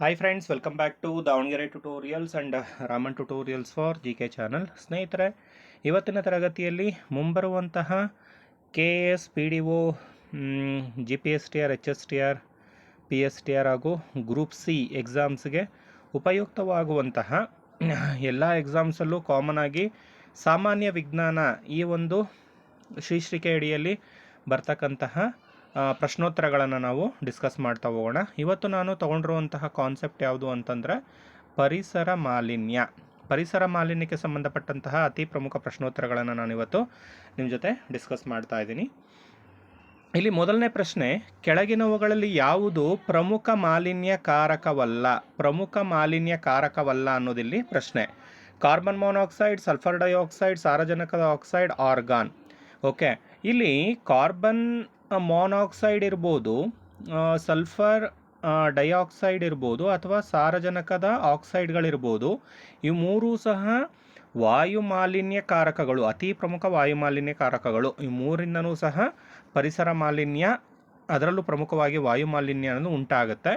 Hi friends welcome back to Davanagere tutorials and Raman tutorials for G K channel ಸ್ನೇಹಿತರೆ, ಇವತ್ತಿನ ತರಗತಿಯಲ್ಲಿ ಮುಂಬರುವಂತಹ K S P D O G P S T R H S T R P S T R ಹಾಗೂ group C ಎಕ್ಸಾಮ್ಸ್ಗೆ ಉಪಯುಕ್ತವಾಗುವಂತಹ ಎಲ್ಲ ಎಕ್ಸಾಮ್ಸಲ್ಲೂ common ಆಗಿ ಸಾಮಾನ್ಯ ವಿಜ್ಞಾನ ಈ ಒಂದು ಶೀರ್ಷಿಕೆ ಅಡಿಯಲ್ಲಿ ಬರ್ತಕ್ಕಂತಹ ಪ್ರಶ್ನೋತ್ತರಗಳನ್ನು ನಾವು ಡಿಸ್ಕಸ್ ಮಾಡ್ತಾ ಹೋಗೋಣ. ಇವತ್ತು ನಾನು ತಗೊಂಡಿರುವಂತಹ ಕಾನ್ಸೆಪ್ಟ್ ಯಾವುದು ಅಂತಂದರೆ ಪರಿಸರ ಮಾಲಿನ್ಯ. ಪರಿಸರ ಮಾಲಿನ್ಯಕ್ಕೆ ಸಂಬಂಧಪಟ್ಟಂತಹ ಅತಿ ಪ್ರಮುಖ ಪ್ರಶ್ನೋತ್ತರಗಳನ್ನು ನಾನು ಇವತ್ತು ನಿಮ್ಮ ಜೊತೆ ಡಿಸ್ಕಸ್ ಮಾಡ್ತಾ ಇದ್ದೀನಿ. ಇಲ್ಲಿ ಮೊದಲನೇ ಪ್ರಶ್ನೆ, ಕೆಳಗಿನವುಗಳಲ್ಲಿ ಯಾವುದು ಪ್ರಮುಖ ಮಾಲಿನ್ಯ ಕಾರಕವಲ್ಲ? ಪ್ರಮುಖ ಮಾಲಿನ್ಯ ಕಾರಕವಲ್ಲ ಅನ್ನೋದಿಲ್ಲಿ ಪ್ರಶ್ನೆ. ಕಾರ್ಬನ್ ಮೊನಾಕ್ಸೈಡ್, ಸಲ್ಫರ್ ಡೈಆಕ್ಸೈಡ್, ಸಾರಜನಕದ ಆಕ್ಸೈಡ್, ಆರ್ಗಾನ್. ಓಕೆ. ಇಲ್ಲಿ ಕಾರ್ಬನ್ ಮೊನಾಕ್ಸೈಡ್ ಇರ್ಬೋದು ಸಲ್ಫರ್ ಡೈಆಕ್ಸೈಡ್ ಇರ್ಬೋದು ಅಥವಾ ಸಾರಜನಕದ ಆಕ್ಸೈಡ್ಗಳಿರ್ಬೋದು ಈ ಮೂರೂ ಸಹ ವಾಯು ಮಾಲಿನ್ಯ ಕಾರಕಗಳು, ಅತಿ ಪ್ರಮುಖ ವಾಯು ಮಾಲಿನ್ಯ ಕಾರಕಗಳು. ಈ ಮೂರಿಂದನೂ ಸಹ ಪರಿಸರ ಮಾಲಿನ್ಯ, ಅದರಲ್ಲೂ ಪ್ರಮುಖವಾಗಿ ವಾಯು ಮಾಲಿನ್ಯ ಅನ್ನೋದು ಉಂಟಾಗುತ್ತೆ.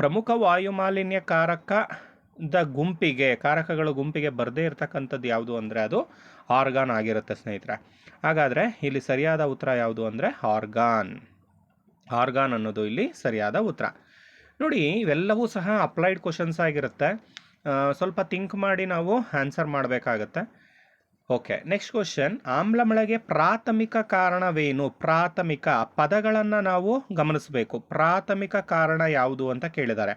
ಪ್ರಮುಖ ವಾಯು ಮಾಲಿನ್ಯ ಕಾರಕದ ಗುಂಪಿಗೆ, ಕಾರಕಗಳ ಗುಂಪಿಗೆ ಬರದೇ ಇರತಕ್ಕಂಥದ್ದು ಯಾವುದು ಅಂದರೆ ಅದು ಆರ್ಗಾನ್ ಆಗಿರುತ್ತೆ ಸ್ನೇಹಿತರೆ. ಹಾಗಾದರೆ ಇಲ್ಲಿ ಸರಿಯಾದ ಉತ್ತರ ಯಾವುದು ಅಂದರೆ ಆರ್ಗಾನ್. ಆರ್ಗಾನ್ ಅನ್ನೋದು ಇಲ್ಲಿ ಸರಿಯಾದ ಉತ್ತರ. ನೋಡಿ ಇವೆಲ್ಲವೂ ಸಹ ಅಪ್ಲೈಡ್ ಕ್ವಶನ್ಸ್ ಆಗಿರುತ್ತೆ. ಸ್ವಲ್ಪ ಥಿಂಕ್ ಮಾಡಿ ನಾವು ಆನ್ಸರ್ ಮಾಡಬೇಕಾಗತ್ತೆ. ಓಕೆ ನೆಕ್ಸ್ಟ್ ಕ್ವಶನ್ ಆಮ್ಲಮಳೆಗೆ ಪ್ರಾಥಮಿಕ ಕಾರಣವೇನು? ಪ್ರಾಥಮಿಕ ಪದಗಳನ್ನು ನಾವು ಗಮನಿಸಬೇಕು. ಪ್ರಾಥಮಿಕ ಕಾರಣ ಯಾವುದು ಅಂತ ಕೇಳಿದ್ದಾರೆ.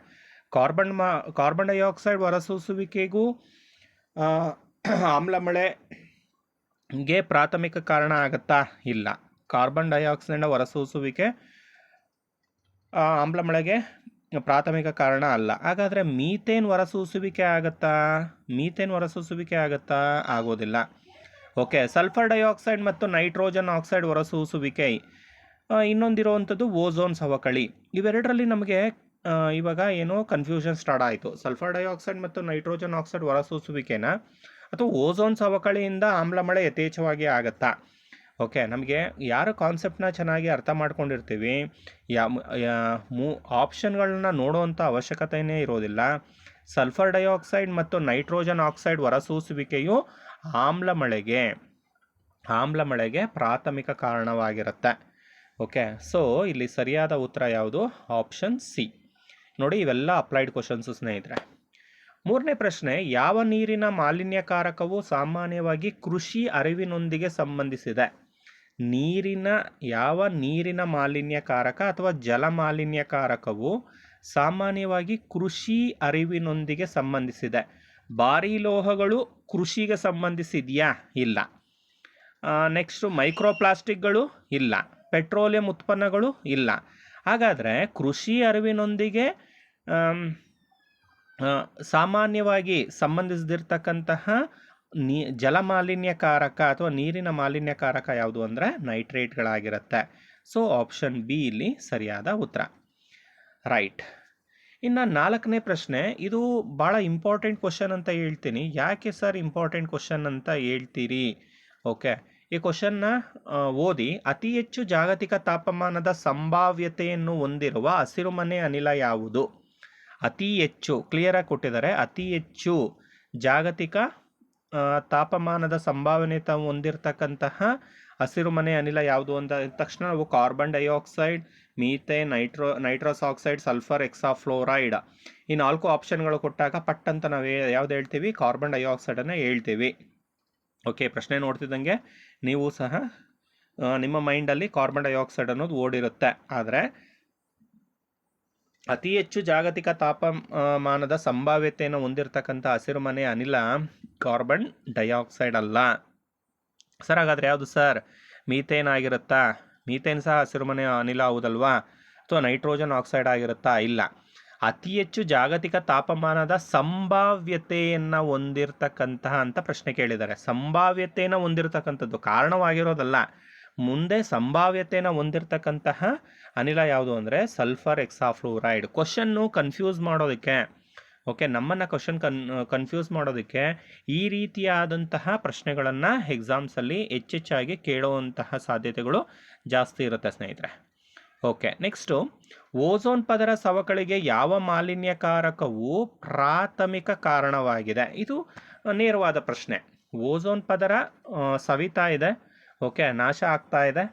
ಕಾರ್ಬನ್ ಮಾ ಕಾರ್ಬನ್ ಡೈಆಕ್ಸೈಡ್ ಹೊರಸೂಸುವಿಕೆಗೂ ಆ, ಆಮ್ಲಮಳೆಗೆ ಪ್ರಾಥಮಿಕ ಕಾರಣ ಆಗತ್ತಾ? ಇಲ್ಲ. ಕಾರ್ಬನ್ ಡೈಆಕ್ಸೈಡ್ನ ಹೊರಸೂಸುವಿಕೆ ಆಮ್ಲ ಆಮ್ಲಮಳೆಗೆ ಪ್ರಾಥಮಿಕ ಕಾರಣ ಅಲ್ಲ. ಹಾಗಾದರೆ ಮೀಥೇನ್ ಹೊರಸೂಸುವಿಕೆ ಆಗತ್ತಾ? ಮೀಥೇನ್ ಹೊರಸೂಸುವಿಕೆ ಆಗತ್ತಾ? ಆಗೋದಿಲ್ಲ. ಓಕೆ, ಸಲ್ಫರ್ ಡೈಆಕ್ಸೈಡ್ ಮತ್ತು ನೈಟ್ರೋಜನ್ ಆಕ್ಸೈಡ್ ಹೊರಸೂಸುವಿಕೆ ಇನ್ನೊಂದಿರುವಂಥದ್ದು ಓಝೋನ್ ಸವಕಳಿ. ಇವೆರಡರಲ್ಲಿ ನಮಗೆ ಇವಾಗ ಏನೋ ಕನ್ಫ್ಯೂಷನ್ ಸ್ಟಾರ್ಟ್ ಆಯಿತು. ಸಲ್ಫರ್ ಡೈಆಕ್ಸೈಡ್ ಮತ್ತು ನೈಟ್ರೋಜನ್ ಆಕ್ಸೈಡ್ ಹೊರಸೂಸುವಿಕೆನ ಅಥವಾ ಓಝೋನ್ ಸವಕಳಿಯಿಂದ ಆಮ್ಲಮಳೆ ಯಥೇಚ್ಛವಾಗಿ ಆಗತ್ತಾ? ಓಕೆ, ನಮಗೆ ಯಾರು ಕಾನ್ಸೆಪ್ಟನ್ನ ಚೆನ್ನಾಗಿ ಅರ್ಥ ಮಾಡ್ಕೊಂಡಿರ್ತೀವಿ? ಯಾ- ಮೂ ಆಪ್ಷನ್ಗಳನ್ನ ನೋಡುವಂಥ ಅವಶ್ಯಕತೆಯೇ ಇರೋದಿಲ್ಲ. ಸಲ್ಫರ್ ಡೈಆಕ್ಸೈಡ್ ಮತ್ತು ನೈಟ್ರೋಜನ್ ಆಕ್ಸೈಡ್ ಹೊರಸೂಸುವಿಕೆಯು ಆಮ್ಲ ಮಳೆಗೆ ಆಮ್ಲ ಮಳೆಗೆ ಪ್ರಾಥಮಿಕ ಕಾರಣವಾಗಿರುತ್ತೆ. ಓಕೆ ಸೊ ಇಲ್ಲಿ ಸರಿಯಾದ ಉತ್ತರ ಯಾವುದು? ಆಪ್ಷನ್ ಸಿ ನೋಡಿ ಇವೆಲ್ಲ ಅಪ್ಲೈಡ್ ಕ್ವಶನ್ಸು ಸ್ನೇಹಿತರೆ. ಮೂರನೇ ಪ್ರಶ್ನೆ, ಯಾವ ನೀರಿನ ಮಾಲಿನ್ಯಕಾರಕವು ಸಾಮಾನ್ಯವಾಗಿ ಕೃಷಿ ಅರಿವಿನೊಂದಿಗೆ ಸಂಬಂಧಿಸಿದೆ? ನೀರಿನ, ಯಾವ ನೀರಿನ ಮಾಲಿನ್ಯಕಾರಕ ಅಥವಾ ಜಲ ಮಾಲಿನ್ಯಕಾರಕವು ಸಾಮಾನ್ಯವಾಗಿ ಕೃಷಿ ಅರಿವಿನೊಂದಿಗೆ ಸಂಬಂಧಿಸಿದೆ? ಭಾರೀ ಲೋಹಗಳು ಕೃಷಿಗೆ ಸಂಬಂಧಿಸಿದೆಯಾ? ಇಲ್ಲ. ನೆಕ್ಸ್ಟು ಮೈಕ್ರೋಪ್ಲಾಸ್ಟಿಕ್ಗಳು ಇಲ್ಲ. ಪೆಟ್ರೋಲಿಯಂ ಉತ್ಪನ್ನಗಳು ಇಲ್ಲ. ಹಾಗಾದರೆ ಕೃಷಿ ಅರಿವಿನೊಂದಿಗೆ ಸಾಮಾನ್ಯವಾಗಿ ಸಂಬಂಧಿಸದಿರ್ತಕ್ಕಂತಹ ನೀ ಜಲ ಮಾಲಿನ್ಯಕಾರಕ ಅಥವಾ ನೀರಿನ ಮಾಲಿನ್ಯಕಾರಕ ಯಾವುದು ಅಂದರೆ ನೈಟ್ರೇಟ್ಗಳಾಗಿರುತ್ತೆ. ಸೊ ಆಪ್ಷನ್ ಬಿ ಇಲ್ಲಿ ಸರಿಯಾದ ಉತ್ತರ. ರೈಟ್ ಇನ್ನು ನಾಲ್ಕನೇ ಪ್ರಶ್ನೆ, ಇದು ಭಾಳ ಇಂಪಾರ್ಟೆಂಟ್ ಕ್ವಶನ್ ಅಂತ ಹೇಳ್ತೀನಿ. ಯಾಕೆ ಸರ್ ಇಂಪಾರ್ಟೆಂಟ್ ಕ್ವಶನ್ ಅಂತ ಹೇಳ್ತೀರಿ? ಓಕೆ ಈ ಕ್ವಶನ್ನ ಓದಿ, ಅತಿ ಹೆಚ್ಚು ಜಾಗತಿಕ ತಾಪಮಾನದ ಸಂಭಾವ್ಯತೆಯನ್ನು ಹೊಂದಿರುವ ಹಸಿರುಮನೆ ಅನಿಲ ಯಾವುದು? ಅತಿ ಹೆಚ್ಚು ಕ್ಲಿಯರಾಗಿ ಕೊಟ್ಟಿದ್ದಾರೆ. ಅತಿ ಹೆಚ್ಚು ಜಾಗತಿಕ ತಾಪಮಾನದ ಸಂಭಾವನೀಯತೆ ಹೊಂದಿರತಕ್ಕಂತಹ ಹಸಿರುಮನೆ ಅನಿಲ ಯಾವುದು ಅಂತ ತಕ್ಷಣ ನಾವು carbon dioxide methane nitro nitrous oxide sulphur hexafluoride ಈ ನಾಲ್ಕು ಆಪ್ಷನ್ಗಳು ಕೊಟ್ಟಾಗ ಪಟ್ ಅಂತ ನಾವು ಯಾವ್ದು ಹೇಳ್ತೀವಿ? ಕಾರ್ಬನ್ ಡೈಆಕ್ಸೈಡನ್ನು ಹೇಳ್ತೀವಿ. ಓಕೆ ಪ್ರಶ್ನೆ ನೋಡ್ತಿದ್ದಂಗೆ ನೀವು ಸಹ ನಿಮ್ಮ ಮೈಂಡಲ್ಲಿ ಕಾರ್ಬನ್ ಡೈಆಕ್ಸೈಡ್ ಅನ್ನೋದು ಓಡಿರುತ್ತೆ. ಆದರೆ ಅತಿ ಹೆಚ್ಚು ಜಾಗತಿಕ ತಾಪಮಾನದ ಸಂಭಾವ್ಯತೆಯನ್ನು ಹೊಂದಿರತಕ್ಕಂಥ ಹಸಿರುಮನೆ ಅನಿಲ ಕಾರ್ಬನ್ ಡೈಆಕ್ಸೈಡ್ ಅಲ್ಲ. ಸರ್, ಹಾಗಾದರೆ ಯಾವುದು ಸರ್? ಮೀಥೇನ್ ಆಗಿರುತ್ತಾ? ಮೀಥೇನ್ ಸಹ ಹಸಿರುಮನೆ ಅನಿಲ ಹೌದಲ್ವಾ? ಅಥವಾ ನೈಟ್ರೋಜನ್ ಆಕ್ಸೈಡ್ ಆಗಿರುತ್ತಾ? ಇಲ್ಲ. ಅತಿ ಹೆಚ್ಚು ಜಾಗತಿಕ ತಾಪಮಾನದ ಸಂಭಾವ್ಯತೆಯನ್ನು ಹೊಂದಿರತಕ್ಕಂತಹ ಅಂತ ಪ್ರಶ್ನೆ ಕೇಳಿದ್ದಾರೆ. ಸಂಭಾವ್ಯತೆಯನ್ನು ಹೊಂದಿರತಕ್ಕಂಥದ್ದು ಕಾರಣವಾಗಿರೋದಲ್ಲ. ಮುಂದೆ ಸಂಭಾವ್ಯತೆನ ಹೊಂದಿರತಕ್ಕಂತಹ ಅನಿಲ ಯಾವುದು ಅಂದರೆ ಸಲ್ಫರ್ ಎಕ್ಸಾಫ್ಲೂರೈಡ್ ಕ್ವಶನ್ನು ಕನ್ಫ್ಯೂಸ್ ಮಾಡೋದಕ್ಕೆ ಓಕೆ ನಮ್ಮನ್ನು ಕ್ವಶನ್ ಕನ್ ಕನ್ಫ್ಯೂಸ್ ಮಾಡೋದಕ್ಕೆ ಈ ರೀತಿಯಾದಂತಹ ಪ್ರಶ್ನೆಗಳನ್ನು ಎಕ್ಸಾಮ್ಸಲ್ಲಿ ಹೆಚ್ಚೆಚ್ಚಾಗಿ ಕೇಳುವಂತಹ ಸಾಧ್ಯತೆಗಳು ಜಾಸ್ತಿ ಇರುತ್ತೆ ಸ್ನೇಹಿತರೆ. ಓಕೆ ನೆಕ್ಸ್ಟು ಓಝೋನ್ ಪದರ ಸವಕಳಿಗೆ ಯಾವ ಮಾಲಿನ್ಯಕಾರಕವು ಪ್ರಾಥಮಿಕ ಕಾರಣವಾಗಿದೆ? ಇದು ನೇರವಾದ ಪ್ರಶ್ನೆ. ಓಝೋನ್ ಪದರ ಸವಿತಾ ಇದೆ. ಓಕೆ, ನಾಶ ಆಗ್ತಾ ಇದೆ.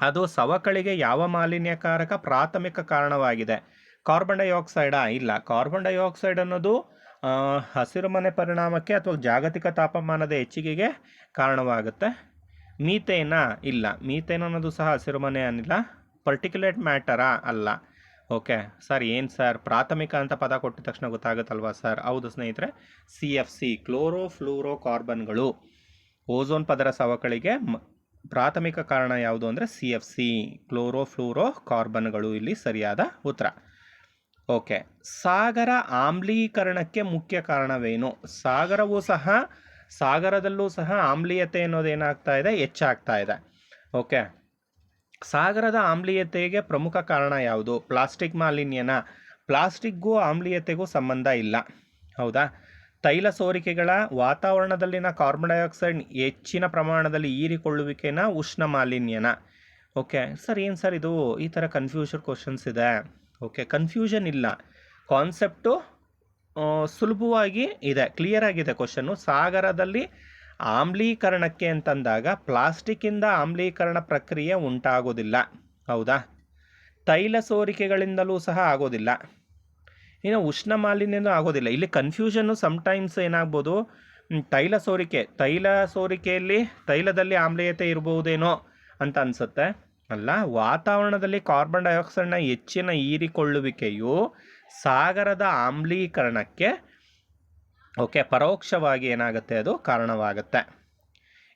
ಅದು ಸವಕಳಿಗೆ ಯಾವ ಮಾಲಿನ್ಯಕಾರಕ ಪ್ರಾಥಮಿಕ ಕಾರಣವಾಗಿದೆ? ಕಾರ್ಬನ್ ಡೈಆಕ್ಸೈಡಾ? ಇಲ್ಲ. ಕಾರ್ಬನ್ ಡೈಆಕ್ಸೈಡ್ ಅನ್ನೋದು ಹಸಿರುಮನೆ ಪರಿಣಾಮಕ್ಕೆ ಅಥವಾ ಜಾಗತಿಕ ತಾಪಮಾನದ ಹೆಚ್ಚಿಗೆಗೆ ಕಾರಣವಾಗುತ್ತೆ. ಮೀಥೇನಾ? ಇಲ್ಲ. ಮೀಥೇನ್ ಅನ್ನೋದು ಸಹ ಹಸಿರುಮನೆ ಅನ್ನಿಲ್ಲ. ಪರ್ಟಿಕ್ಯುಲೇಟ್ ಮ್ಯಾಟರಾ? ಅಲ್ಲ. ಓಕೆ. ಸರ್, ಏನು ಸರ್? ಪ್ರಾಥಮಿಕ ಅಂತ ಪದ ಕೊಟ್ಟಿದ ತಕ್ಷಣ ಗೊತ್ತಾಗುತ್ತಲ್ವಾ ಸರ್? ಹೌದು ಸ್ನೇಹಿತರೆ, ಸಿ ಎಫ್ ಸಿ ಕ್ಲೋರೋ ಫ್ಲೂರೋ ಕಾರ್ಬನ್ಗಳು ಓಝೋನ್ ಪದರ ಸವಕಳಿಗೆ ಪ್ರಾಥಮಿಕ ಕಾರಣ ಯಾವುದು ಅಂದರೆ ಸಿ ಎಫ್ ಸಿ ಕ್ಲೋರೋ ಫ್ಲೂರೋ ಕಾರ್ಬನ್ಗಳು ಇಲ್ಲಿ ಸರಿಯಾದ ಉತ್ತರ. ಓಕೆ, ಸಾಗರ ಆಮ್ಲೀಕರಣಕ್ಕೆ ಮುಖ್ಯ ಕಾರಣವೇನು? ಸಾಗರವೂ ಸಹ, ಸಾಗರದಲ್ಲೂ ಸಹ ಆಮ್ಲೀಯತೆ ಅನ್ನೋದು ಏನಾಗ್ತಾ ಇದೆ? ಹೆಚ್ಚಾಗ್ತಾ ಇದೆ. ಓಕೆ, ಸಾಗರದ ಆಮ್ಲೀಯತೆಗೆ ಪ್ರಮುಖ ಕಾರಣ ಯಾವುದು? ಪ್ಲಾಸ್ಟಿಕ್ ಮಾಲಿನ್ಯನ? ಪ್ಲಾಸ್ಟಿಕ್ಗೂ ಆಮ್ಲೀಯತೆಗೂ ಸಂಬಂಧ ಇಲ್ಲ. ಹೌದಾ? ತೈಲ ಸೋರಿಕೆಗಳ ವಾತಾವರಣದಲ್ಲಿನ ಕಾರ್ಬನ್ ಡೈಆಕ್ಸೈಡ್ ಹೆಚ್ಚಿನ ಪ್ರಮಾಣದಲ್ಲಿ ಹೀರಿಕೊಳ್ಳುವಿಕೆನ ಉಷ್ಣ ಮಾಲಿನ್ಯನ. ಓಕೆ, ಸರ್ ಏನು ಸರ್ ಇದು? ಈ ಥರ ಕನ್ಫ್ಯೂಷನ್ ಕ್ವಶನ್ಸ್ ಇದೆ. ಓಕೆ ಕನ್ಫ್ಯೂಷನ್ ಇಲ್ಲ. ಕಾನ್ಸೆಪ್ಟು ಸುಲಭವಾಗಿ ಇದೆ. ಕ್ಲಿಯರ್ ಆಗಿದೆ ಕ್ವಶನ್ನು ಸಾಗರದಲ್ಲಿ ಆಮ್ಲೀಕರಣಕ್ಕೆ ಅಂತಂದಾಗ ಪ್ಲಾಸ್ಟಿಕ್ಕಿಂದ ಆಮ್ಲೀಕರಣ ಪ್ರಕ್ರಿಯೆ ಉಂಟಾಗೋದಿಲ್ಲ. ಹೌದಾ? ತೈಲ ಸೋರಿಕೆಗಳಿಂದಲೂ ಸಹ ಆಗೋದಿಲ್ಲ. ಇನ್ನು ಉಷ್ಣ ಮಾಲಿನ್ಯನೂ ಆಗೋದಿಲ್ಲ. ಇಲ್ಲಿ ಕನ್ಫ್ಯೂಷನ್ನು ಸಮ್ಟೈಮ್ಸ್ ಏನಾಗ್ಬೋದು ತೈಲ ಸೋರಿಕೆ, ತೈಲ ಸೋರಿಕೆಯಲ್ಲಿ, ತೈಲದಲ್ಲಿ ಆಮ್ಲೀಯತೆ ಇರಬಹುದೇನೋ ಅಂತ ಅನಿಸುತ್ತೆ. ಅಲ್ಲ, ವಾತಾವರಣದಲ್ಲಿ ಕಾರ್ಬನ್ ಡೈಆಕ್ಸೈಡ್ನ ಹೆಚ್ಚಿನ ಹೀರಿಕೊಳ್ಳುವಿಕೆಯು ಸಾಗರದ ಆಮ್ಲೀಕರಣಕ್ಕೆ, ಓಕೆ, ಪರೋಕ್ಷವಾಗಿ ಏನಾಗುತ್ತೆ ಅದು? ಕಾರಣವಾಗುತ್ತೆ.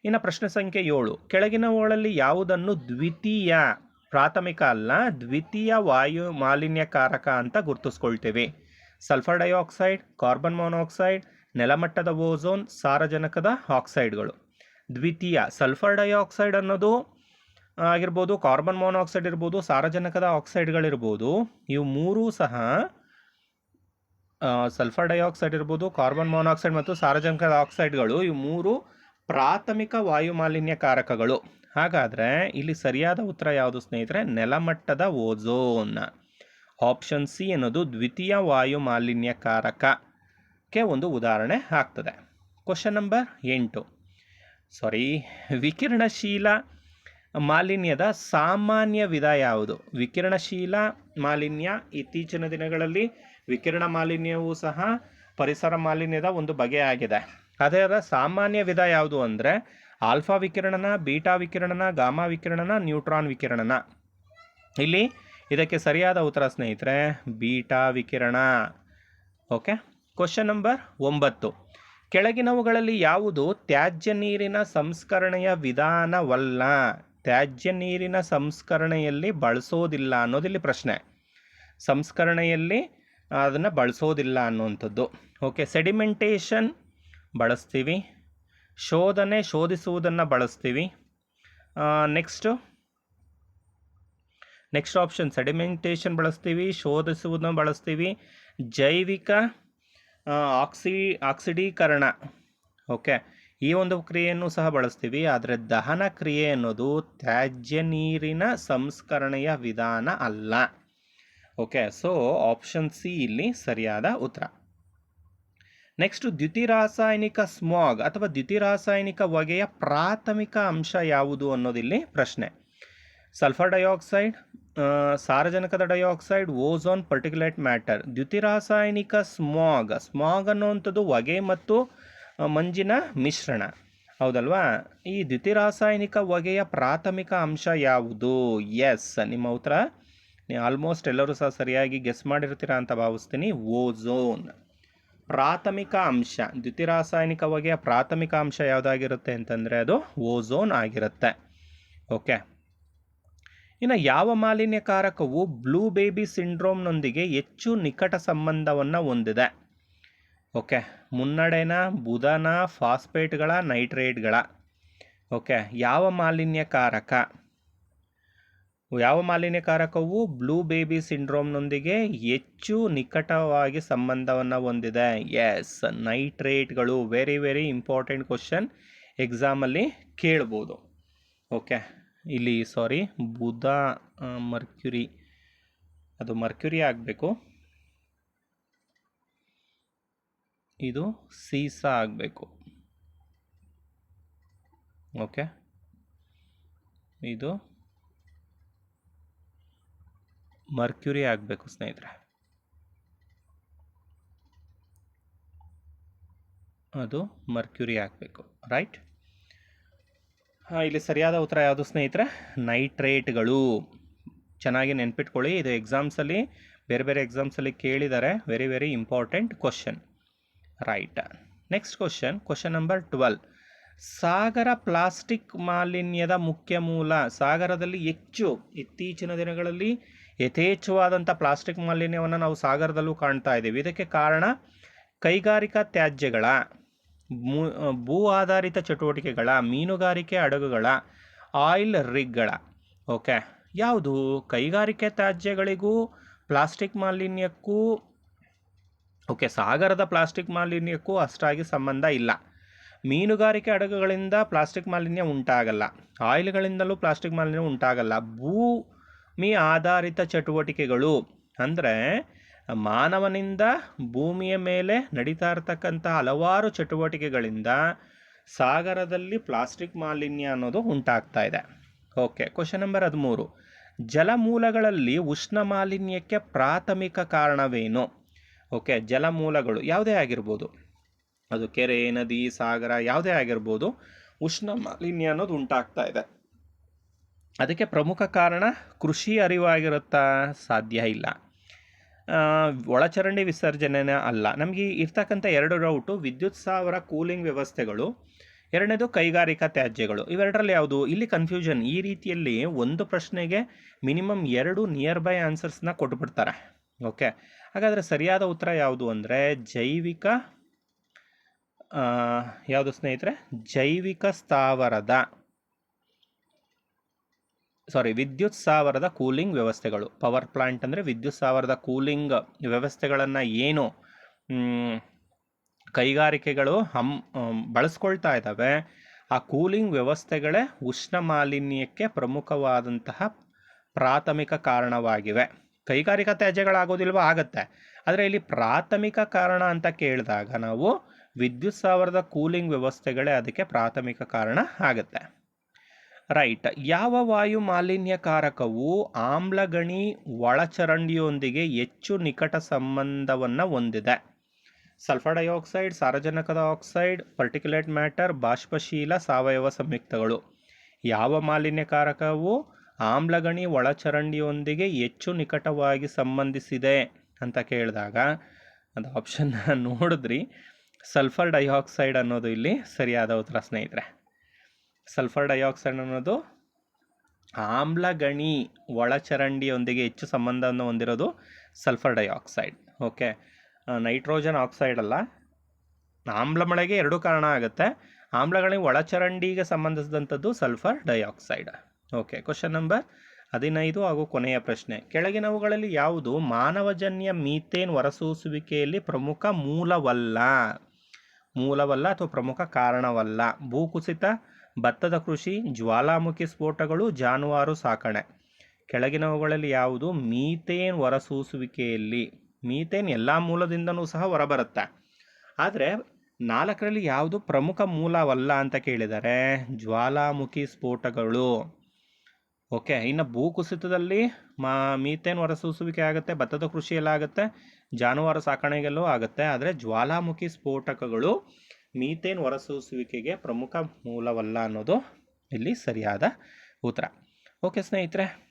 ಇನ್ನು ಪ್ರಶ್ನೆ ಸಂಖ್ಯೆ ಏಳು. ಕೆಳಗಿನವುಗಳಲ್ಲಿ ಯಾವುದನ್ನು ದ್ವಿತೀಯ ಪ್ರಾಥಮಿಕ ಅಲ್ಲ, ದ್ವಿತೀಯ ವಾಯು ಮಾಲಿನ್ಯಕಾರಕ ಅಂತ ಗುರುತಿಸ್ಕೊಳ್ತೀವಿ. ಸಲ್ಫರ್ ಡೈಆಕ್ಸೈಡ್ ಕಾರ್ಬನ್ ಮೊನಾಕ್ಸೈಡ್ ನೆಲಮಟ್ಟದ ಓಝೋನ್ ಸಾರಜನಕದ ಆಕ್ಸೈಡ್ಗಳು ದ್ವಿತೀಯ ಸಲ್ಫರ್ ಡೈಆಕ್ಸೈಡ್ ಅನ್ನೋದು ಆಗಿರ್ಬೋದು ಕಾರ್ಬನ್ ಮೊನಾಕ್ಸೈಡ್ ಇರ್ಬೋದು, ಸಾರಜನಕದ ಆಕ್ಸೈಡ್ಗಳಿರ್ಬೋದು ಇವು ಮೂರೂ ಸಹ ಸಲ್ಫರ್ ಡೈಆಕ್ಸೈಡ್ ಇರ್ಬೋದು ಕಾರ್ಬನ್ ಮೊನಾಕ್ಸೈಡ್ ಮತ್ತು ಸಾರಜನಕದ ಆಕ್ಸೈಡ್ಗಳು ಇವು ಮೂರು ಪ್ರಾಥಮಿಕ ವಾಯು ಮಾಲಿನ್ಯಕಾರಕಗಳು. ಹಾಗಾದರೆ ಇಲ್ಲಿ ಸರಿಯಾದ ಉತ್ತರ ಯಾವುದು ಸ್ನೇಹಿತರೆ? ನೆಲಮಟ್ಟದ ಓಝೋನ್. ಆಪ್ಷನ್ ಸಿ ಅನ್ನೋದು ದ್ವಿತೀಯ ವಾಯು ಮಾಲಿನ್ಯಕಾರಕಕ್ಕೆ ಒಂದು ಉದಾಹರಣೆ ಆಗ್ತದೆ. ಕ್ವಶನ್ ನಂಬರ್ ಎಂಟು. ಸಾರಿ ವಿಕಿರಣಶೀಲ ಮಾಲಿನ್ಯದ ಸಾಮಾನ್ಯ ವಿಧ ಯಾವುದು? ವಿಕಿರಣಶೀಲ ಮಾಲಿನ್ಯ ಇತ್ತೀಚಿನ ದಿನಗಳಲ್ಲಿ ವಿಕಿರಣ ಮಾಲಿನ್ಯವೂ ಸಹ ಪರಿಸರ ಮಾಲಿನ್ಯದ ಒಂದು ಬಗೆಯಾಗಿದೆ. ಅದರ ಸಾಮಾನ್ಯ ವಿಧ ಯಾವುದು ಅಂದರೆ ಆಲ್ಫಾ ವಿಕಿರಣನ, ಬೀಟಾ ವಿಕಿರಣನ, ಗಾಮಾ ವಿಕಿರಣನ, ನ್ಯೂಟ್ರಾನ್ ವಿಕಿರಣನ. ಇಲ್ಲಿ ಇದಕ್ಕೆ ಸರಿಯಾದ ಉತ್ತರ ಸ್ನೇಹಿತರೆ, ಬೀಟಾ ವಿಕಿರಣ. ಓಕೆ? ಕ್ವಶನ್ ನಂಬರ್ ಒಂಬತ್ತು. ಕೆಳಗಿನವುಗಳಲ್ಲಿ ಯಾವುದು ತ್ಯಾಜ್ಯ ನೀರಿನ ಸಂಸ್ಕರಣೆಯ ವಿಧಾನವಲ್ಲ? ತ್ಯಾಜ್ಯ ನೀರಿನ ಸಂಸ್ಕರಣೆಯಲ್ಲಿ ಬಳಸೋದಿಲ್ಲ ಅನ್ನೋದಿಲ್ಲಿ ಪ್ರಶ್ನೆ. ಸಂಸ್ಕರಣೆಯಲ್ಲಿ ಅದನ್ನು ಬಳಸೋದಿಲ್ಲ ಅನ್ನುವಂಥದ್ದು. ಓಕೆ, ಸೆಡಿಮೆಂಟೇಷನ್ ಬಳಸ್ತೀವಿ. ಶೋಧನೆ ಶೋಧಿಸುವುದನ್ನು ಬಳಸ್ತೀವಿ. ನೆಕ್ಸ್ಟು ನೆಕ್ಸ್ಟ್ ಆಪ್ಷನ್ ಸೆಡಿಮೆಂಟೇಷನ್ ಬಳಸ್ತೀವಿ, ಶೋಧಿಸುವುದನ್ನು ಬಳಸ್ತೀವಿ. ಜೈವಿಕ ಆಕ್ಸಿ, ಆಕ್ಸಿಡೀಕರಣ ಓಕೆ ಈ ಒಂದು ಕ್ರಿಯೆಯನ್ನು ಸಹ ಬಳಸ್ತೀವಿ. ಆದರೆ ದಹನ ಕ್ರಿಯೆ ಅನ್ನೋದು ತ್ಯಾಜ್ಯ ನೀರಿನ ಸಂಸ್ಕರಣೆಯ ವಿಧಾನ ಅಲ್ಲ. ಓಕೆ ಸೊ ಆಪ್ಷನ್ ಸಿ ಇಲ್ಲಿ ಸರಿಯಾದ ಉತ್ತರ. ನೆಕ್ಸ್ಟ್ ದ್ಯುತಿರಾಸಾಯನಿಕ ಸ್ಮಾಗ್ ಅಥವಾ ದ್ಯುತಿರಾಸಾಯನಿಕ ಹೊಗೆಯ ಪ್ರಾಥಮಿಕ ಅಂಶ ಯಾವುದು ಅನ್ನೋದಿಲ್ಲಿ ಪ್ರಶ್ನೆ. ಸಲ್ಫರ್ ಡೈಆಕ್ಸೈಡ್ ಸಾರಜನಕದ ಡೈಆಕ್ಸೈಡ್ ಓಝೋನ್ ಪರ್ಟಿಕ್ಯುಲೇಟ್ ಮ್ಯಾಟರ್ ದ್ಯುತಿರಾಸಾಯನಿಕ ಸ್ಮಾಗ್ ಸ್ಮಾಗ್ ಅನ್ನೋವಂಥದ್ದು ಹೊಗೆ ಮತ್ತು ಮಂಜಿನ ಮಿಶ್ರಣ. ಹೌದಲ್ವಾ? ಈ ದ್ಯುತಿರಾಸಾಯನಿಕ ಹೊಗೆಯ ಪ್ರಾಥಮಿಕ ಅಂಶ ಯಾವುದು? ಎಸ್ ನಿಮ್ಮ ಉತ್ತರ. ಆಲ್ಮೋಸ್ಟ್ ಎಲ್ಲರೂ ಸಹ ಸರಿಯಾಗಿ ಗೆಸ್ ಮಾಡಿರ್ತೀರಾ ಅಂತ ಭಾವಿಸ್ತೀನಿ. ಓಝೋನ್ ಪ್ರಾಥಮಿಕ ಅಂಶ, ದ್ಯುತಿರಾಸಾಯನಿಕ ಬಗೆಯ ಪ್ರಾಥಮಿಕ ಅಂಶ ಯಾವುದಾಗಿರುತ್ತೆ ಅಂತಂದರೆ ಅದು ಓಝೋನ್ ಆಗಿರುತ್ತೆ. ಓಕೆ? ಇನ್ನು ಯಾವ ಮಾಲಿನ್ಯಕಾರಕವು ಬ್ಲೂ ಬೇಬಿ ಸಿಂಡ್ರೋಮ್ನೊಂದಿಗೆ ಹೆಚ್ಚು ನಿಕಟ ಸಂಬಂಧವನ್ನು ಹೊಂದಿದೆ? ಓಕೆ? ಮುನ್ನಡೆನ, ಬುಧನ, ಫಾಸ್ಫೇಟ್ಗಳ, ನೈಟ್ರೇಟ್ಗಳ. ಓಕೆ? ಯಾವ ಮಾಲಿನ್ಯಕಾರಕ? ಯಾವ ಮಾಲಿನ್ಯಕಾರಕವು ಬ್ಲೂ ಬೇಬಿ ಸಿಂಡ್ರೋಮ್ನೊಂದಿಗೆ ಹೆಚ್ಚು ನಿಕಟವಾಗಿ ಸಂಬಂಧವನ್ನು ಹೊಂದಿದೆ. ಎಸ್ ನೈಟ್ರೇಟ್ಗಳು ವೆರಿ ವೆರಿ ಇಂಪಾರ್ಟೆಂಟ್ ಕ್ವಶನ್ ಎಕ್ಸಾಮಲ್ಲಿ ಕೇಳ್ಬೋದು. ಓಕೆ ಇಲ್ಲಿ ಸಾರಿ ಬುಧ ಮರ್ಕ್ಯುರಿ. ಅದು ಮರ್ಕ್ಯುರಿ ಆಗಬೇಕು. ಇದು ಸೀಸ ಆಗಬೇಕು. ಓಕೆ ಇದು ಮರ್ಕ್ಯುರಿ ಆಗಬೇಕು ಸ್ನೇಹಿತರೆ. ಅದು ಮರ್ಕ್ಯುರಿ ಆಗಬೇಕು ರೈಟ್ ಹಾಂ, ಇಲ್ಲಿ ಸರಿಯಾದ ಉತ್ತರ ಯಾವುದು ಸ್ನೇಹಿತರೆ? ನೈಟ್ರೇಟ್ಗಳು ಚೆನ್ನಾಗಿ ನೆನ್ಪಿಟ್ಕೊಳ್ಳಿ, ಇದು ಎಕ್ಸಾಮ್ಸಲ್ಲಿ ಬೇರೆ ಬೇರೆ ಎಕ್ಸಾಮ್ಸಲ್ಲಿ ಕೇಳಿದ್ದಾರೆ very very important question right next question question number twelve ಸಾಗರ ಪ್ಲಾಸ್ಟಿಕ್ ಮಾಲಿನ್ಯದ ಮುಖ್ಯ ಮೂಲ, ಸಾಗರದಲ್ಲಿ ಹೆಚ್ಚು, ಇತ್ತೀಚಿನ ದಿನಗಳಲ್ಲಿ ಯಥೇಚ್ಛವಾದಂಥ ಪ್ಲಾಸ್ಟಿಕ್ ಮಾಲಿನ್ಯವನ್ನು ನಾವು ಸಾಗರದಲ್ಲೂ ಕಾಣ್ತಾ ಇದ್ದೀವಿ. ಇದಕ್ಕೆ ಕಾರಣ ಕೈಗಾರಿಕಾ ತ್ಯಾಜ್ಯಗಳ ಭೂ ಆಧಾರಿತ ಚಟುವಟಿಕೆಗಳ, ಮೀನುಗಾರಿಕೆ ಹಡಗುಗಳ, ಆಯಿಲ್ ರಿಗ್ಗಳ, ಓಕೆ, ಯಾವುದು? ಕೈಗಾರಿಕೆ ತ್ಯಾಜ್ಯಗಳಿಗೂ, ಪ್ಲಾಸ್ಟಿಕ್ ಮಾಲಿನ್ಯಕ್ಕೂ, ಓಕೆ, ಸಾಗರದ ಪ್ಲಾಸ್ಟಿಕ್ ಮಾಲಿನ್ಯಕ್ಕೂ ಅಷ್ಟಾಗಿ ಸಂಬಂಧ ಇಲ್ಲ. ಮೀನುಗಾರಿಕೆ ಹಡಗುಗಳಿಂದ ಪ್ಲಾಸ್ಟಿಕ್ ಮಾಲಿನ್ಯ ಉಂಟಾಗಲ್ಲ. ಆಯಿಲ್ಗಳಿಂದಲೂ ಪ್ಲಾಸ್ಟಿಕ್ ಮಾಲಿನ್ಯ ಉಂಟಾಗಲ್ಲ. ಭೂಮಿ ಆಧಾರಿತ ಚಟುವಟಿಕೆಗಳು ಅಂದರೆ ಮಾನವನಿಂದ ಭೂಮಿಯ ಮೇಲೆ ನಡೀತಾ ಇರತಕ್ಕಂಥ ಹಲವಾರು ಚಟುವಟಿಕೆಗಳಿಂದ ಸಾಗರದಲ್ಲಿ ಪ್ಲಾಸ್ಟಿಕ್ ಮಾಲಿನ್ಯ ಅನ್ನೋದು ಉಂಟಾಗ್ತಾ ಇದೆ. ಓಕೆ ಕ್ವಶನ್ ನಂಬರ್ ಹದಿಮೂರು. ಜಲಮೂಲಗಳಲ್ಲಿ ಉಷ್ಣ ಮಾಲಿನ್ಯಕ್ಕೆ ಪ್ರಾಥಮಿಕ ಕಾರಣವೇನು? ಓಕೆ ಜಲಮೂಲಗಳು ಯಾವುದೇ ಆಗಿರ್ಬೋದು. ಅದು ಕೆರೆ, ನದಿ, ಸಾಗರ ಯಾವುದೇ ಆಗಿರ್ಬೋದು ಉಷ್ಣ ಮಾಲಿನ್ಯ ಅನ್ನೋದು ಉಂಟಾಗ್ತಾ ಇದೆ. ಅದಕ್ಕೆ ಪ್ರಮುಖ ಕಾರಣ ಕೃಷಿ ಅರಿವಾಗಿರುತ್ತಾ ಸಾಧ್ಯ ಇಲ್ಲ. ಒಳಚರಂಡಿ ವಿಸರ್ಜನೆನೇ ಅಲ್ಲ. ನಮಗೆ ಇರ್ತಕ್ಕಂಥ ಎರಡು ರೌಟು, ವಿದ್ಯುತ್ ಸಾವಿರ ಕೂಲಿಂಗ್ ವ್ಯವಸ್ಥೆಗಳು, ಎರಡನೇದು ಕೈಗಾರಿಕಾ ತ್ಯಾಜ್ಯಗಳು. ಇವೆರಡರಲ್ಲಿ ಯಾವುದು? ಇಲ್ಲಿ ಕನ್ಫ್ಯೂಷನ್ ಈ ರೀತಿಯಲ್ಲಿ ಒಂದು ಪ್ರಶ್ನೆಗೆ ಮಿನಿಮಮ್ ಎರಡು ನಿಯರ್ ಬೈ ಆನ್ಸರ್ಸ್ನ ಕೊಟ್ಬಿಡ್ತಾರೆ. ಓಕೆ ಹಾಗಾದರೆ ಸರಿಯಾದ ಉತ್ತರ ಯಾವುದು ಅಂದರೆ ಜೈವಿಕ ಯಾವುದು ಸ್ನೇಹಿತರೆ? ಜೈವಿಕ ಸ್ಥಾವರದ. ಸಾರಿ ವಿದ್ಯುತ್ ಸಾವರದ ಕೂಲಿಂಗ್ ವ್ಯವಸ್ಥೆಗಳು. ಪವರ್ ಪ್ಲಾಂಟ್ ಅಂದರೆ ವಿದ್ಯುತ್ ಸಾವರದ ಕೂಲಿಂಗ್ ವ್ಯವಸ್ಥೆಗಳನ್ನು ಏನು ಕೈಗಾರಿಕೆಗಳು ಹಮ್ ಬಳಸ್ಕೊಳ್ತಾ ಇದ್ದಾವೆ, ಆ ಕೂಲಿಂಗ್ ವ್ಯವಸ್ಥೆಗಳೇ ಉಷ್ಣ ಮಾಲಿನ್ಯಕ್ಕೆ ಪ್ರಮುಖವಾದಂತಹ ಪ್ರಾಥಮಿಕ ಕಾರಣವಾಗಿವೆ. ಕೈಗಾರಿಕಾ ತ್ಯಾಜ್ಯಗಳಾಗೋದಿಲ್ವ? ಆಗುತ್ತೆ. ಆದರೆ ಇಲ್ಲಿ ಪ್ರಾಥಮಿಕ ಕಾರಣ ಅಂತ ಕೇಳಿದಾಗ ನಾವು ವಿದ್ಯುತ್ ಸಾವರದ ಕೂಲಿಂಗ್ ವ್ಯವಸ್ಥೆಗಳೇ ಅದಕ್ಕೆ ಪ್ರಾಥಮಿಕ ಕಾರಣ ಆಗುತ್ತೆ. ರೈಟ್. ಯಾವ ವಾಯು ಮಾಲಿನ್ಯಕಾರಕವು ಆಮ್ಲಗಣಿ ಒಳಚರಂಡಿಯೊಂದಿಗೆ ಹೆಚ್ಚು ನಿಕಟ ಸಂಬಂಧವನ್ನು ಹೊಂದಿದೆ? ಸಲ್ಫರ್ ಡೈಆಕ್ಸೈಡ್, ಸಾರಜನಕದ ಆಕ್ಸೈಡ್, ಪರ್ಟಿಕ್ಯುಲೇಟ್ ಮ್ಯಾಟರ್, ಬಾಷ್ಪಶೀಲ, ಸಾವಯವ ಸಂಯುಕ್ತಗಳು. ಯಾವ ಮಾಲಿನ್ಯಕಾರಕವು ಆಮ್ಲಗಣಿ ಒಳಚರಂಡಿಯೊಂದಿಗೆ ಹೆಚ್ಚು ನಿಕಟವಾಗಿ ಸಂಬಂಧಿಸಿದೆ ಅಂತ ಕೇಳಿದಾಗ, ಅದು ಆಪ್ಷನ್ ನೋಡಿದ್ರಿ. ಸಲ್ಫರ್ ಡೈಆಕ್ಸೈಡ್ ಅನ್ನೋದು ಇಲ್ಲಿ ಸರಿಯಾದ ಉತ್ತರ ಸ್ನೇಹಿತರೆ. ಸಲ್ಫರ್ ಡೈಆಕ್ಸೈಡ್ ಅನ್ನೋದು ಆಮ್ಲಗಣಿ ಒಳಚರಂಡಿಯೊಂದಿಗೆ ಹೆಚ್ಚು ಸಂಬಂಧವನ್ನು ಹೊಂದಿರೋದು sulphur dioxide. Okay nitrogen oxide ಅಲ್ಲ. ಆಮ್ಲ ಮಳೆಗೆ ಎರಡು ಕಾರಣ ಆಗುತ್ತೆ. ಆಮ್ಲಗಳಿಗೆ ಒಳಚರಂಡಿಗೆ ಸಂಬಂಧಿಸಿದಂಥದ್ದು sulphur dioxide. Okay question number ಹದಿನೈದು ಹಾಗೂ ಕೊನೆಯ ಪ್ರಶ್ನೆ. ಕೆಳಗಿನವುಗಳಲ್ಲಿ ಯಾವುದು ಮಾನವಜನ್ಯ ಮೀಥೇನ್ ಹೊರಸೂಸುವಿಕೆಯಲ್ಲಿ ಪ್ರಮುಖ ಮೂಲವಲ್ಲ? ಮೂಲವಲ್ಲ ಅಥವಾ ಪ್ರಮುಖ ಕಾರಣವಲ್ಲ? ಭೂಕುಸಿತ ಭತ್ತದ ಕೃಷಿ, ಜ್ವಾಲಾಮುಖಿ ಸ್ಫೋಟಗಳು ಜಾನುವಾರು ಸಾಕಣೆ. ಕೆಳಗಿನವುಗಳಲ್ಲಿ ಯಾವುದು? ಮೀಥೇನ್ ಹೊರಸೂಸುವಿಕೆಯಲ್ಲಿ. ಮೀಥೇನ್ ಎಲ್ಲ ಮೂಲದಿಂದನೂ ಸಹ ಹೊರಬರುತ್ತೆ. ಆದರೆ ನಾಲ್ಕರಲ್ಲಿ ಯಾವುದು ಪ್ರಮುಖ ಮೂಲವಲ್ಲ ಅಂತ ಕೇಳಿದರೆ ಜ್ವಾಲಾಮುಖಿ ಸ್ಫೋಟಗಳು. ಓಕೆ, ಇನ್ನು ಭೂಕುಸಿತದಲ್ಲಿ ಮಾ, ಮೀಥೇನ್ ಹೊರಸೂಸುವಿಕೆ ಆಗುತ್ತೆ, ಭತ್ತದ ಕೃಷಿಯಲ್ಲಾಗುತ್ತೆ, ಜಾನುವಾರು ಸಾಕಣೆಗೆಲ್ಲೂ ಆಗುತ್ತೆ. ಆದರೆ ಜ್ವಾಲಾಮುಖಿ ಸ್ಫೋಟಕಗಳು ಮೀಥೇನ್ ಹೊರಸೂಸುವಿಕೆಗೆ ಪ್ರಮುಖ ಮೂಲವಲ್ಲ ಅನ್ನೋದು ಇಲ್ಲಿ ಸರಿಯಾದ ಉತ್ತರ. ಓಕೆ ಸ್ನೇಹಿತರೆ,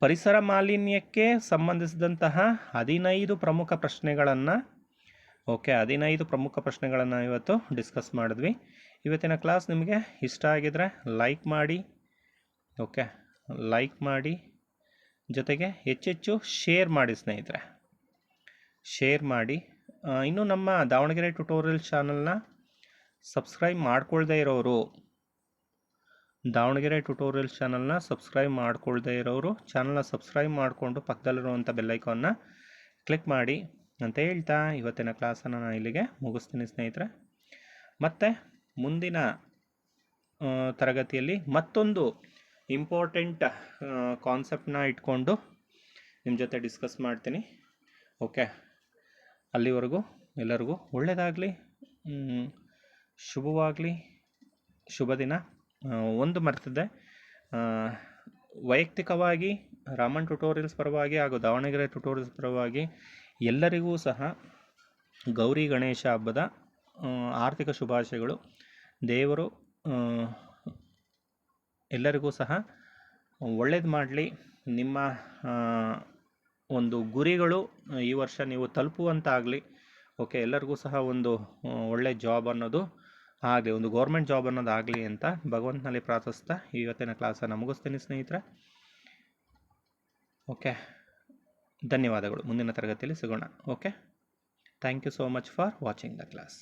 ಪರಿಸರ ಮಾಲಿನ್ಯಕ್ಕೆ ಸಂಬಂಧಿಸಿದಂತಹ ಹದಿನೈದು ಪ್ರಮುಖ ಪ್ರಶ್ನೆಗಳನ್ನು, ಓಕೆ, ಹದಿನೈದು ಪ್ರಮುಖ ಪ್ರಶ್ನೆಗಳನ್ನು ಇವತ್ತು ಡಿಸ್ಕಸ್ ಮಾಡಿದ್ವಿ. ಇವತ್ತಿನ ಕ್ಲಾಸ್ ನಿಮಗೆ ಇಷ್ಟ ಆಗಿದರೆ ಲೈಕ್ ಮಾಡಿ, ಓಕೆ, ಲೈಕ್ ಮಾಡಿ, ಜೊತೆಗೆ ಹೆಚ್ಚೆಚ್ಚು ಶೇರ್ ಮಾಡಿ ಸ್ನೇಹಿತರೆ. ಶೇರ್ ಮಾಡಿ ಇನ್ನು ನಮ್ಮ ದಾವಣಗೆರೆ ಟ್ಯುಟೋರಿಯಲ್ ಚಾನಲ್ನ ಸಬ್ಸ್ಕ್ರೈಬ್ ಮಾಡ್ಕೊಳ್ದೇ ಇರೋರು, ದಾವಣಗೆರೆ ಟ್ಯುಟೋರಿಯಲ್ ಚಾನಲ್ನ ಸಬ್ಸ್ಕ್ರೈಬ್ ಮಾಡ್ಕೊಳ್ದೇ ಇರೋರು ಚಾನಲ್ನ ಸಬ್ಸ್ಕ್ರೈಬ್ ಮಾಡಿಕೊಂಡು ಪಕ್ಕದಲ್ಲಿರುವಂಥ ಬೆಲ್ಲೈಕಾನ್ನ ಕ್ಲಿಕ್ ಮಾಡಿ ಅಂತ ಹೇಳ್ತಾ ಇವತ್ತಿನ ಕ್ಲಾಸನ್ನು ನಾನು ಇಲ್ಲಿಗೆ ಮುಗಿಸ್ತೀನಿ ಸ್ನೇಹಿತರೆ. ಮತ್ತು ಮುಂದಿನ ತರಗತಿಯಲ್ಲಿ ಮತ್ತೊಂದು ಇಂಪಾರ್ಟೆಂಟ್ ಕಾನ್ಸೆಪ್ಟನ್ನ ಇಟ್ಕೊಂಡು ನಿಮ್ಮ ಜೊತೆ ಡಿಸ್ಕಸ್ ಮಾಡ್ತೀನಿ. ಓಕೆ ಅಲ್ಲಿವರೆಗೂ ಎಲ್ಲರಿಗೂ ಒಳ್ಳೆಯದಾಗಲಿ ಶುಭವಾಗಲಿ, ಶುಭ ದಿನ. ಒಂದು ಮರ್ತಿದ್ದೆ. ವೈಯಕ್ತಿಕವಾಗಿ ರಾಮನ್ ಟ್ಯುಟೋರಿಯಲ್ಸ್ ಪರವಾಗಿ ಹಾಗೂ ದಾವಣಗೆರೆ ಟ್ಯುಟೋರಿಯಲ್ಸ್ ಪರವಾಗಿ ಎಲ್ಲರಿಗೂ ಸಹ ಗೌರಿ ಗಣೇಶ ಹಬ್ಬದ ಆರ್ಥಿಕ ಶುಭಾಶಯಗಳು. ದೇವರು ಎಲ್ಲರಿಗೂ ಸಹ ಒಳ್ಳೇದು ಮಾಡಲಿ. ನಿಮ್ಮ ಒಂದು ಗುರಿಗಳು ಈ ವರ್ಷ ನೀವು ತಲುಪುವಂತಾಗಲಿ, ಓಕೆ, ಎಲ್ಲರಿಗೂ ಸಹ ಒಂದು ಒಳ್ಳೆ ಜಾಬ್ ಅನ್ನೋದು ಆಗಲಿ, ಒಂದು ಗೌರ್ಮೆಂಟ್ ಜಾಬ್ ಅನ್ನೋದು ಆಗಲಿ ಅಂತ ಭಗವಂತನಲ್ಲಿ ಪ್ರಾರ್ಥಿಸ್ತಾ ಇವತ್ತಿನ ಕ್ಲಾಸನ್ನು ಮುಗಿಸ್ತೀನಿ ಸ್ನೇಹಿತರೆ. ಓಕೆ, ಧನ್ಯವಾದಗಳು. ಮುಂದಿನ ತರಗತಿಯಲ್ಲಿ ಸಿಗೋಣ. Okay thank you so much for watching the class